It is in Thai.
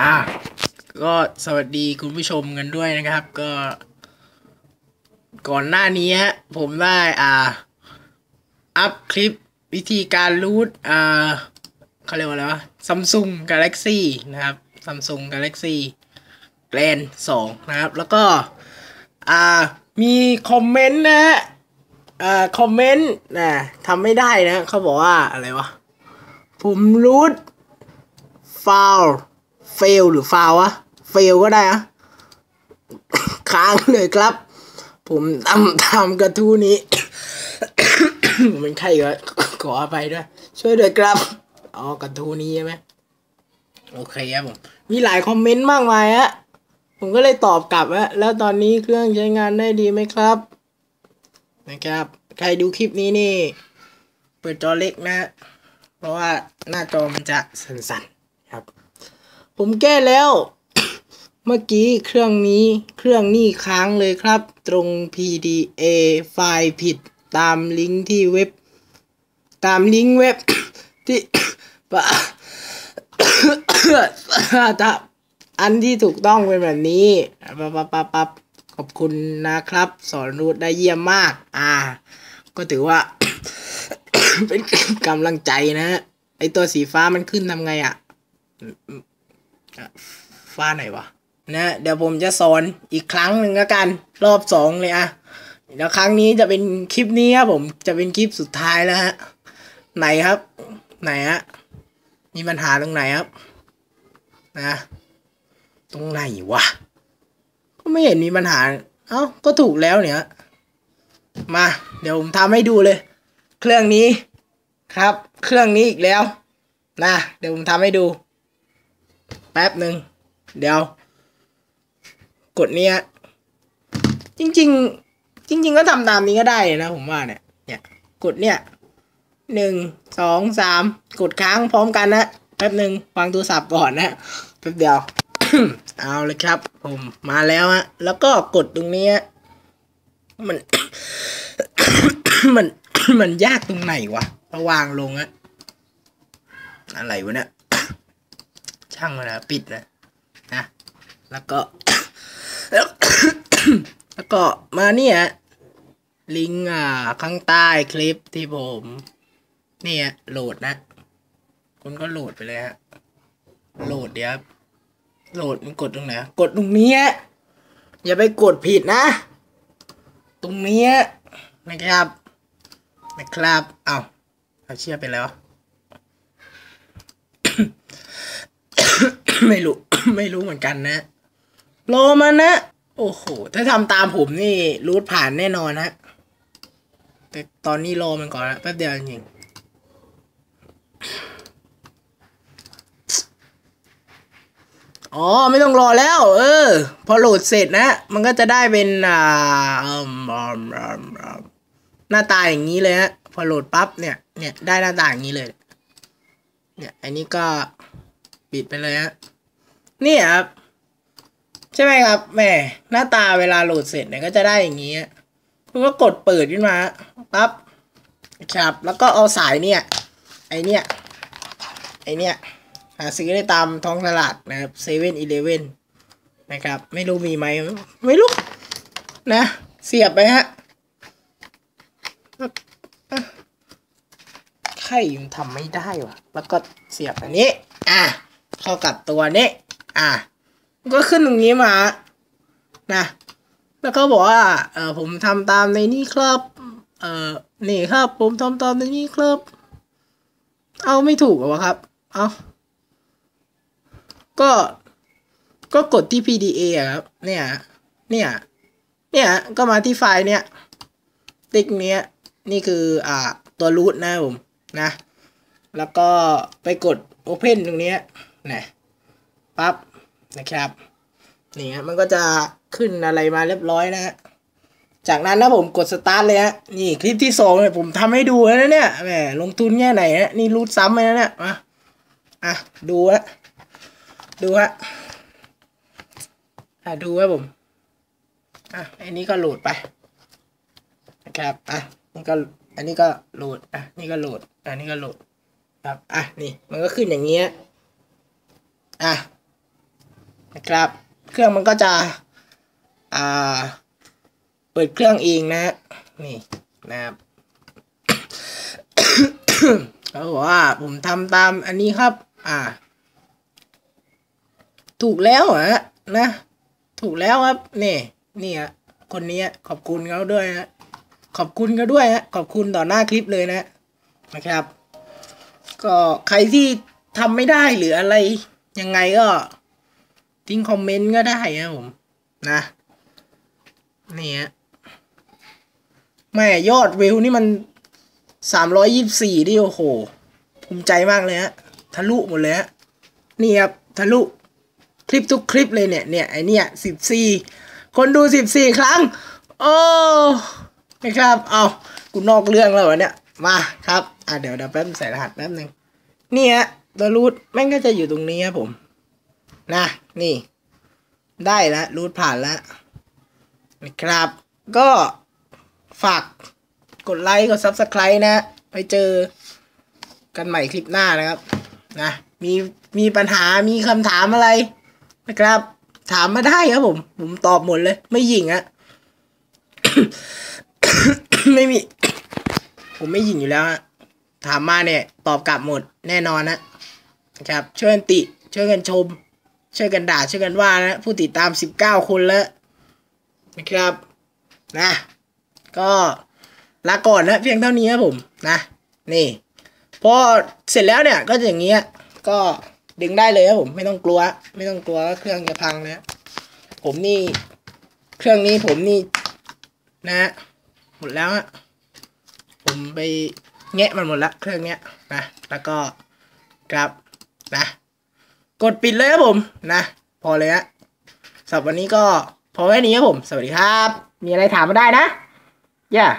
อะก็สวัสดีคุณผู้ชมกันด้วยนะครับ ก็ ก่อนหน้านี้ฮะผมได้อ่า อัพคลิปวิธีการรูทอ่าเขาเรียกว่าอะไรวะ Samsung Galaxy นะครับ Samsung Galaxy Grand 2นะครับ แล้วก็ อ่า มีคอมเมนต์นะฮะอ่าคอมเมนต์นะทำไม่ได้นะเขาบอกว่าอะไรวะผมรูทฟาว เฟลหรือฟาวะเฟลก็ได้อะค้างเลยครับ ผมทำทำกระทู้นี้ มันใครก็ขออภัยด้วย ช่วยด้วยครับอ๋อกระทู้นี้ใช่ไหมโอเคครับผมมีหลายคอมเมนต์มากมายฮะผมก็เลยตอบกลับว่าแล้วตอนนี้เครื่องใช้งานได้ดีไหมครับ นะครับ ใครดูคลิปนี้นี่ เปิดจอเล็กนะ เพราะว่าหน้าจอมันจะสั่นๆครับ ผมแก้แล้ว เมื่อกี้เครื่องนี้เครื่องนี่ค้างเลยครับ ตรง PDA ไฟล์ผิดตามลิงก์ที่เว็บ ตามลิงก์เว็บ ที่ปะถ้าอันที่ถูกต้องเป็นแบบนี้ปั๊บปั๊บปั๊บปั๊บขอบคุณนะครับ สอนรูดได้เยี่ยมมาก อ่า ก็ถือว่า เป็นกำลังใจนะ ไอตัวสีฟ้ามันขึ้นทำไงอะ่ะ ฟ้าไหนวะนะเดี๋ยวผมจะสอนอีกครั้งหนึ่งแล้วกัน รอบสองเลยอะเดี๋ยวครั้งนี้จะเป็นคลิปนี้ครับผมจะเป็นคลิปสุดท้ายแล้วฮะไหนครับ ไหนฮะมีปัญหาตรงไหนครับ นะตรงไหนวะก็ไม่เห็นมีปัญหา เอ้าก็ถูกแล้วเนี่ย มา เดี๋ยวผมทำให้ดูเลย เครื่องนี้ครับ เครื่องนี้อีกแล้วนะเดี๋ยวผมทำให้ดู แป๊บหนึ่งเดี๋ยว กดเนี้ยจริง ๆ จริง ๆ ก็ทำตามนี้ก็ได้นะผมว่าเนี่ย เนี่ย กดเนี่ยหนึ่งสองสามกดค้างพร้อมกันนะแป๊บหนึ่งวางโทรศัพท์ก่อนนะแป๊บเดียว เอาเลยครับ ผมมาแล้วฮะแล้วก็กดตรงนี้มัน มันมันยากตรงไหนวะระวางลงอะอะไรวะเนี่ย ช่างมันนะปิดนะนะแล้วก็ แล้วก็มาเนี่ยลิงก์อ่าข้างใต้คลิปที่ผม เนี่ยโหลดนะ คุณก็โหลดไปเลยฮะโหลดเดี๋ยวโหลดมันกดตรงไหนกดตรงนี้ฮะอย่าไปกดผิดนะ ตรงนี้นะครับนะครับเอาเอาเชื่อไปแล้ว ไม่รู้ ไม่รู้เหมือนกันนะรอมานะ โอ้โห ถ้าทำตามผมนี่รูทผ่านแน่นอนฮะแต่ตอนนี้รอมันก่อนนะแป๊บเดียวจริงอ๋อ ไม่ต้องรอแล้ว เออ พอโหลดเสร็จนะ มันก็จะได้เป็น อ่าหน้าตาอย่างนี้เลยฮะ พอโหลดปั๊บเนี่ย เนี่ย ได้หน้าตาอย่างนี้เลย เนี่ย อันนี้ก็ ปิดไปเลยฮะนี่ครับ ใช่ไหมครับแหมหน้าตาเวลาโหลดเสร็จเนี่ยก็จะได้อย่างนี้คุณก็กดเปิดขึ้นมาปั๊บครับแล้วก็เอาสายเนี่ย ไอเนี่ยไอเนี่ยหาซื้อได้ตามท้องตลาดนะครับเซเว่นอีเลเว่นนะครับ ไม่รู้มีไหมไม่รู้นะ เสียบไปฮะใครยังทำไม่ได้วะแล้วก็เสียบอันนี้ อะ เข้ากับตัวนี้ อะก็ขึ้นตรงนี้มา นะ แล้วก็บอกว่า เออผมทำตามในนี้ครับ เออนี่ครับ ผมทำตามในนี้ครับ เอาไม่ถูกเหรอครับ เอาก็ ก็กดที่ PDA อะครับ เนี่ย เนี่ย เนี่ย ก็มาที่ไฟล์เนี่ย ติ๊กเนี้ย นี่คือ อ่า ตัวรูทนะผม นะ แล้วก็ไปกด Open ตรงเนี้ย นะปั๊บนะครับนี่ฮะมันก็จะขึ้นอะไรมาเรียบร้อยนะฮะจากนั้นนะผมกดสตาร์ทเลยฮะนี่คลิปที่สองเนี่ยผมทำให้ดูแล้วนะเนี่ยแหมลงทุนแค่ไหนฮะนี่รูดซ้ำไปแล้วเนี่ยมาอะดูฮะดูฮะอะดูฮะผมอะอันนี้ก็โหลดไปนะครับอะนี่ก็อันนี้ก็โหลดอะนี่ก็โหลดอันนี้ก็โหลดครับอะนี่มันก็ขึ้นอย่างเงี้ย อะนะครับ เครื่องมันก็จะ อ่า เปิดเครื่องเองนะ นี่นะครับเขาบอกว่าผมทำตามอันนี้ครับ อ่า ถูกแล้วเหรอะนะ ถูกแล้วครับ นี่ นี่ฮะคนนี้ขอบคุณเขาด้วยฮะขอบคุณเขาด้วยฮะขอบคุณต่อหน้าคลิปเลยนะนะครับ ก็ใครที่ทำไม่ได้หรืออะไร ยังไงก็ ทิ้งคอมเมนต์ก็ได้ครับผม นะ นี่ฮะแม่ยอดวิวนี่มันสามร้อยยี่สี่ดิโอ้โห ภูมิใจมากเลยฮะ ทะลุหมดเลยฮะ นี่ครับ ทะลุ คลิปทุกคลิปเลยเนี่ย เนี่ย ไอเนี่ยสิบสี่คนดูสิบสี่ครั้ง โอ้นะครับ เอากูนอกเรื่องแล้ววะเนี่ย มาครับ อะเดี๋ยวเดี๋ยวแป๊บใส่รหัสแป๊บหนึ่งนี่ฮะ ตัวรูทแม่งก็จะอยู่ตรงนี้ครับผม นะ นี่ ได้แล้วรูทผ่านแล้วนะครับ ก็ฝากกดไลค์ กด Subscribe นะ ไปเจอกันใหม่คลิปหน้านะครับ นะ มีมีปัญหามีคำถามอะไรนะครับ ถามมาได้ครับผม ผมตอบหมดเลย ไม่หยิงอะไม่มี ผมไม่หยิงอยู่แล้วฮะถามมาเนี่ย ตอบกลับหมดแน่นอนนะ นะครับช่วยกันติช่วยกันชม ช่วยกันด่าช่วยกันว่านะผู้ติดตามสิบเก้าคนแล้วนะครับนะ ก็ลาก่อนนะเพียงเท่านี้ครับผมนะนี่พอเสร็จแล้วเนี่ยก็จะอย่างเงี้ยก็ดึงได้เลยครับผมไม่ต้องกลัว ไม่ต้องกลัวเครื่องจะพังนะผมนี่เครื่องนี้ผมนี่นะฮะหมดแล้วอะผมไปแงะมันหมดละเครื่องเนี้ยนะแล้วก็ครับ นะ กดปิดเลยครับผมนะ พอเลยฮะสำหรับวันนี้ก็พอแค่นี้ครับผม สวัสดีครับ มีอะไรถามมาได้นะย่า yeah.